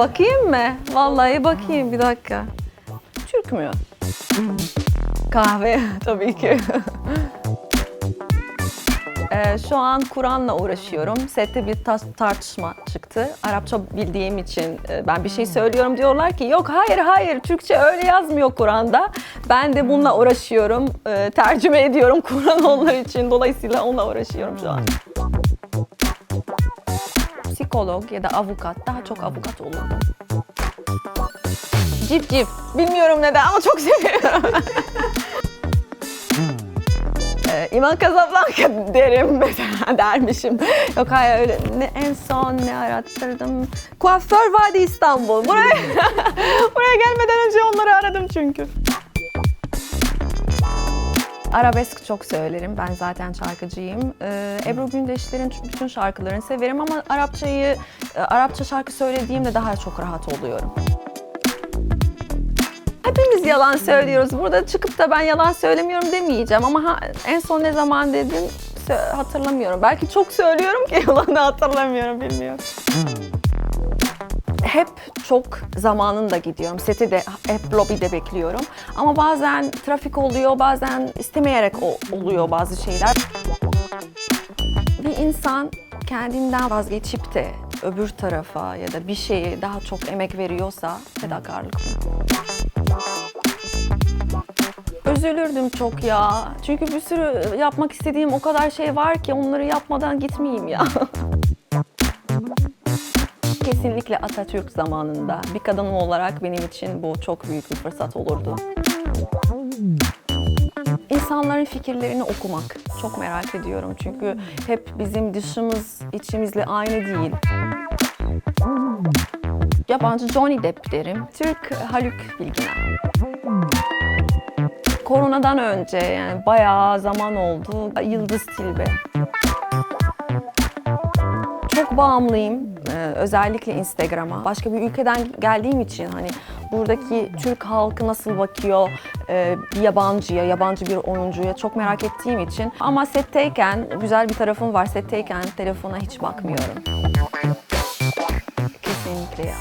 Bakayım mı? Vallahi bakayım bir dakika. Türk mü? Kahve tabii ki. Ee, şu an Kur'an'la uğraşıyorum. Sette bir ta- tartışma çıktı. Arapça bildiğim için e, ben bir şey söylüyorum diyorlar ki yok hayır hayır Türkçe öyle yazmıyor Kur'an'da. Ben de bununla uğraşıyorum. e, tercüme ediyorum Kur'an onlar için. Dolayısıyla onunla uğraşıyorum şu an. Psikolog ya da avukat. Daha çok avukat olurdum. Cip cip. Bilmiyorum neden ama çok seviyorum. Ee, İman Casablanca derim mesela dermişim. Yok hayır öyle. Ne, en son ne arattırdım? Kuaför Vadi İstanbul. Buraya, buraya gelmeden önce onları aradım çünkü. Arabesk çok söylerim. Ben zaten şarkıcıyım. Ee, Ebru Gündeşler'in bütün şarkılarını severim ama Arapçayı, e, Arapça şarkı söylediğimde daha çok rahat oluyorum. Hepimiz yalan söylüyoruz. Burada çıkıp da ben yalan söylemiyorum demeyeceğim ama ha- en son ne zaman dedim hatırlamıyorum. Belki çok söylüyorum ki yalanı hatırlamıyorum bilmiyorum. Hep çok zamanında gidiyorum. Seti de hep lobide bekliyorum. Ama bazen trafik oluyor, bazen istemeyerek oluyor bazı şeyler. Bir insan kendinden vazgeçip de öbür tarafa ya da bir şeye daha çok emek veriyorsa fedakarlık. Üzülürdüm çok ya. Çünkü bir sürü yapmak istediğim o kadar şey var ki onları yapmadan gitmeyeyim ya. Kesinlikle Atatürk zamanında bir kadın olarak benim için bu çok büyük bir fırsat olurdu. İnsanların fikirlerini okumak çok merak ediyorum çünkü hep bizim dışımız içimizle aynı değil. Yabancı Johnny Depp derim, Türk Haluk Bilginer. Koronadan önce yani bayağı zaman oldu. Yıldız Tilbe. Çok bağımlıyım ee, özellikle Instagram'a. Başka bir ülkeden geldiğim için hani buradaki Türk halkı nasıl bakıyor e, bir yabancıya, yabancı bir oyuncuya çok merak ettiğim için. Ama setteyken güzel bir tarafım var. Setteyken telefona hiç bakmıyorum. Kesinlikle ya.